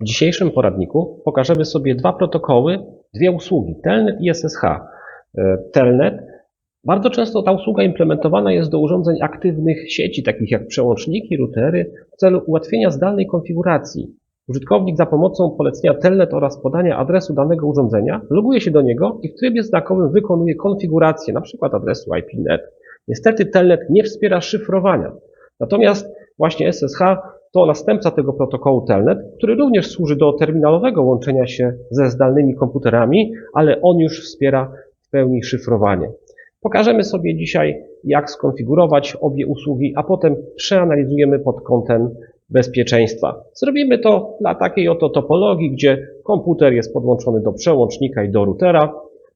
W dzisiejszym poradniku pokażemy sobie dwa protokoły, dwie usługi, Telnet i SSH. E, Telnet, bardzo często ta usługa implementowana jest do urządzeń aktywnych sieci, takich jak przełączniki, routery, w celu ułatwienia zdalnej konfiguracji. Użytkownik za pomocą polecenia Telnet oraz podania adresu danego urządzenia loguje się do niego i w trybie znakowym wykonuje konfigurację, np. adresu IPNet. Niestety Telnet nie wspiera szyfrowania. Natomiast właśnie SSH to następca tego protokołu Telnet, który również służy do terminalowego łączenia się ze zdalnymi komputerami, ale on już wspiera w pełni szyfrowanie. Pokażemy sobie dzisiaj, jak skonfigurować obie usługi, a potem przeanalizujemy pod kątem bezpieczeństwa. Zrobimy to dla takiej oto topologii, gdzie komputer jest podłączony do przełącznika i do routera.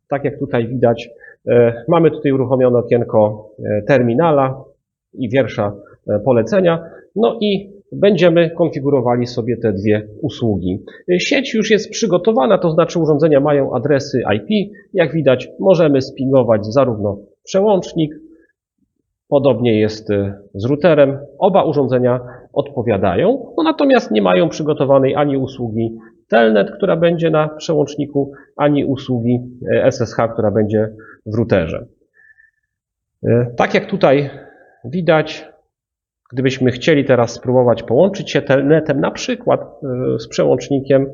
Tak jak tutaj widać, e, mamy tutaj uruchomione okienko e, terminala i wiersza e, polecenia. No i będziemy konfigurowali sobie te dwie usługi. Sieć już jest przygotowana, to znaczy urządzenia mają adresy IP. Jak widać, możemy spingować zarówno przełącznik, podobnie jest y, z routerem. Oba urządzenia odpowiadają, no natomiast nie mają przygotowanej ani usługi Telnet, która będzie na przełączniku, ani usługi y, SSH, która będzie w routerze. Y, Tak jak tutaj widać, Gdybyśmy chcieli teraz spróbować połączyć się telnetem na przykład y, z przełącznikiem,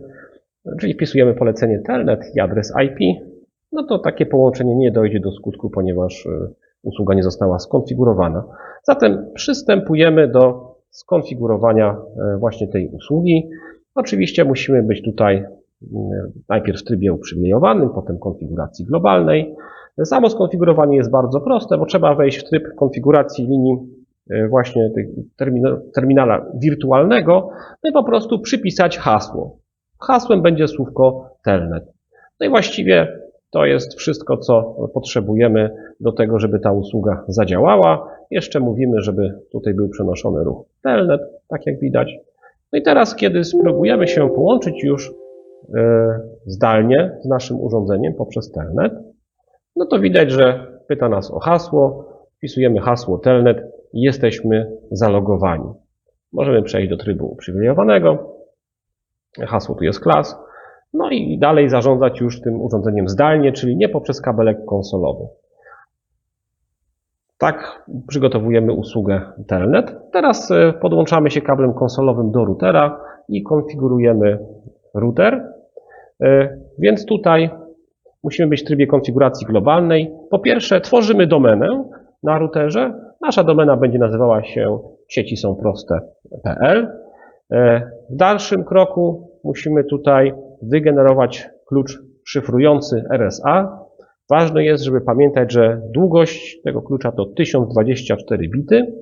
czyli wpisujemy polecenie telnet i adres IP, no to takie połączenie nie dojdzie do skutku, ponieważ y, usługa nie została skonfigurowana. Zatem przystępujemy do skonfigurowania y, właśnie tej usługi. Oczywiście musimy być tutaj najpierw w trybie uprzywilejowanym, potem konfiguracji globalnej. Samo skonfigurowanie jest bardzo proste, bo trzeba wejść w tryb konfiguracji linii E, właśnie terminala wirtualnego, no i po prostu przypisać hasło. Hasłem będzie słówko telnet. No i właściwie to jest wszystko, co potrzebujemy do tego, żeby ta usługa zadziałała. Jeszcze mówimy, żeby tutaj był przenoszony ruch telnet, tak jak widać. No i teraz, kiedy spróbujemy się połączyć już e, zdalnie z naszym urządzeniem poprzez telnet, no to widać, że pyta nas o hasło. Wpisujemy hasło telnet jesteśmy zalogowani. Możemy przejść do trybu uprzywilejowanego. Hasło tu jest klas. No i dalej zarządzać już tym urządzeniem zdalnie, czyli nie poprzez kabelek konsolowy. Tak przygotowujemy usługę Telnet. Teraz e, podłączamy się kablem konsolowym do routera i konfigurujemy router. E, więc tutaj musimy być w trybie konfiguracji globalnej. Po pierwsze, tworzymy domenę na routerze, Nasza domena będzie nazywała się sieci są proste.pl. E, w dalszym kroku musimy tutaj wygenerować klucz szyfrujący RSA. Ważne jest, żeby pamiętać, że długość tego klucza to 1024 bity.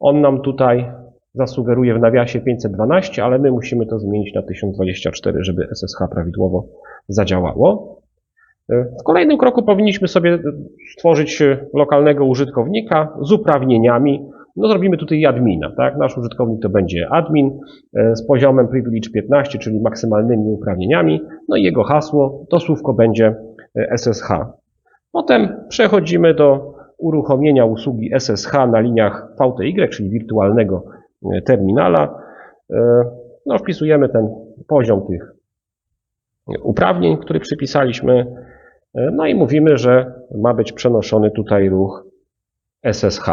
On nam tutaj zasugeruje w nawiasie 512, ale my musimy to zmienić na 1024, żeby SSH prawidłowo zadziałało. W kolejnym kroku powinniśmy sobie stworzyć lokalnego użytkownika z uprawnieniami. No zrobimy tutaj admina, tak? Nasz użytkownik to będzie admin e, z poziomem privilege 15, czyli maksymalnymi uprawnieniami. No i jego hasło, to słówko będzie SSH. Potem przechodzimy do uruchomienia usługi SSH na liniach VTY, czyli wirtualnego e, terminala. E, no, wpisujemy ten poziom tych uprawnień, który przypisaliśmy. No i mówimy, że ma być przenoszony tutaj ruch SSH.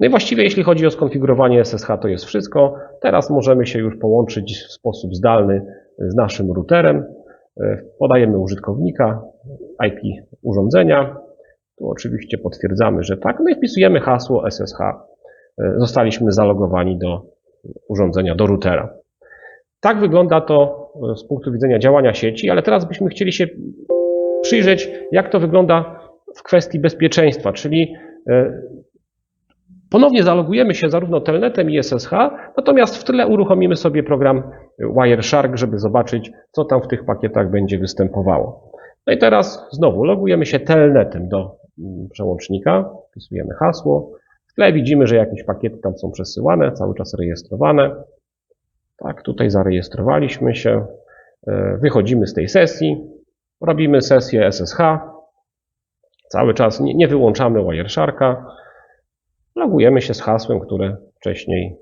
No i właściwie jeśli chodzi o skonfigurowanie SSH to jest wszystko. Teraz możemy się już połączyć w sposób zdalny z naszym routerem. Podajemy użytkownika, IP urządzenia. Tu oczywiście potwierdzamy, że tak. No i wpisujemy hasło SSH. Zostaliśmy zalogowani do urządzenia, do routera. Tak wygląda to z punktu widzenia działania sieci, ale teraz byśmy chcieli się przyjrzeć, jak to wygląda w kwestii bezpieczeństwa, czyli e, ponownie zalogujemy się zarówno telnetem i SSH, natomiast w tyle uruchomimy sobie program Wireshark, żeby zobaczyć, co tam w tych pakietach będzie występowało. No i teraz znowu logujemy się telnetem do mm, przełącznika, wpisujemy hasło. W tle widzimy, że jakieś pakiety tam są przesyłane, cały czas rejestrowane. Tak, tutaj zarejestrowaliśmy się. E, wychodzimy z tej sesji. Robimy sesję SSH. Cały czas nie, nie wyłączamy Wiresharka. Logujemy się z hasłem, które wcześniej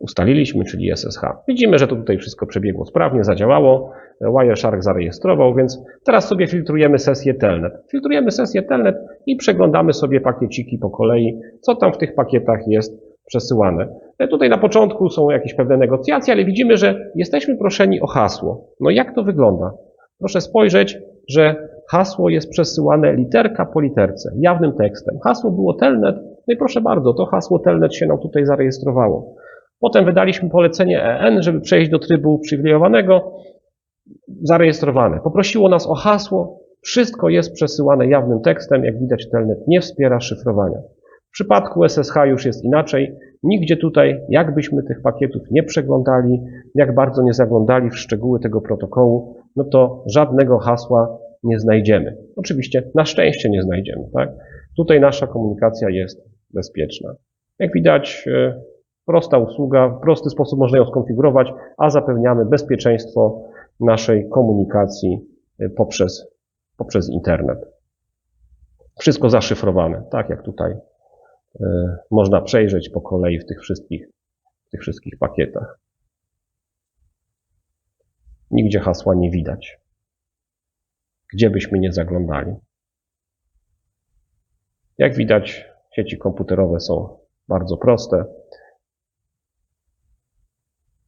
ustaliliśmy, czyli SSH. Widzimy, że to tutaj wszystko przebiegło sprawnie, zadziałało. Wireshark zarejestrował, więc teraz sobie filtrujemy sesję telnet. Filtrujemy sesję telnet i przeglądamy sobie pakieciki po kolei, co tam w tych pakietach jest przesyłane. E, Tutaj na początku są jakieś pewne negocjacje, ale widzimy, że jesteśmy proszeni o hasło. No jak to wygląda? Proszę spojrzeć, że hasło jest przesyłane literka po literce, jawnym tekstem. Hasło było telnet, no i proszę bardzo, to hasło telnet się nam tutaj zarejestrowało. Potem wydaliśmy polecenie EN, żeby przejść do trybu uprzywilejowanego. Zarejestrowane. Poprosiło nas o hasło. Wszystko jest przesyłane jawnym tekstem. Jak widać, telnet nie wspiera szyfrowania. W przypadku SSH już jest inaczej. Nigdzie tutaj, jakbyśmy tych pakietów nie przeglądali, jak bardzo nie zaglądali w szczegóły tego protokołu, no to żadnego hasła nie znajdziemy. Oczywiście na szczęście nie znajdziemy. Tak? Tutaj nasza komunikacja jest bezpieczna. Jak widać, e, prosta usługa, w prosty sposób można ją skonfigurować, a zapewniamy bezpieczeństwo naszej komunikacji e, poprzez, poprzez internet. Wszystko zaszyfrowane, tak jak tutaj można przejrzeć po kolei w tych wszystkich, w tych wszystkich pakietach. Nigdzie hasła nie widać. Gdzie byśmy nie zaglądali. Jak widać, sieci komputerowe są bardzo proste.